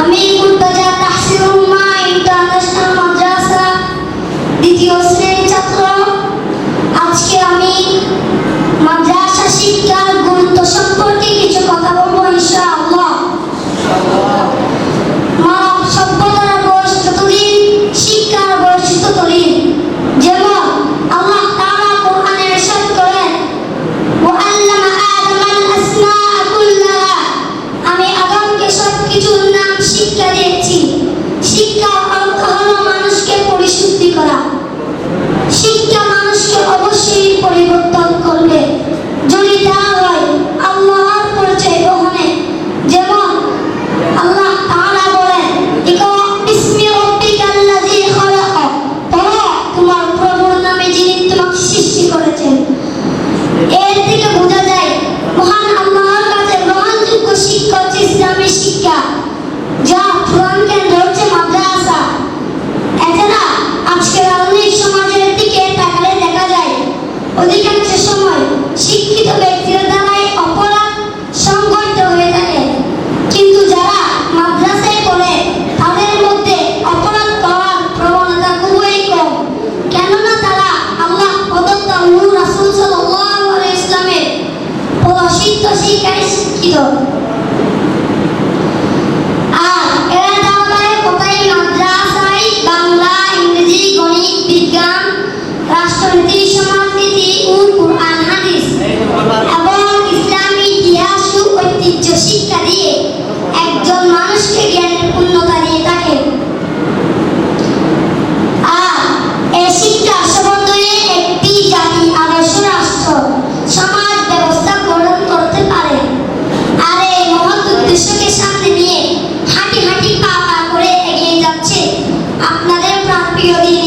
আমি মুর্তজা তাহসিন উম্মা ইন্টারন্যাশনাল মাদ্রাসা দ্বিতীয় sentido Dio di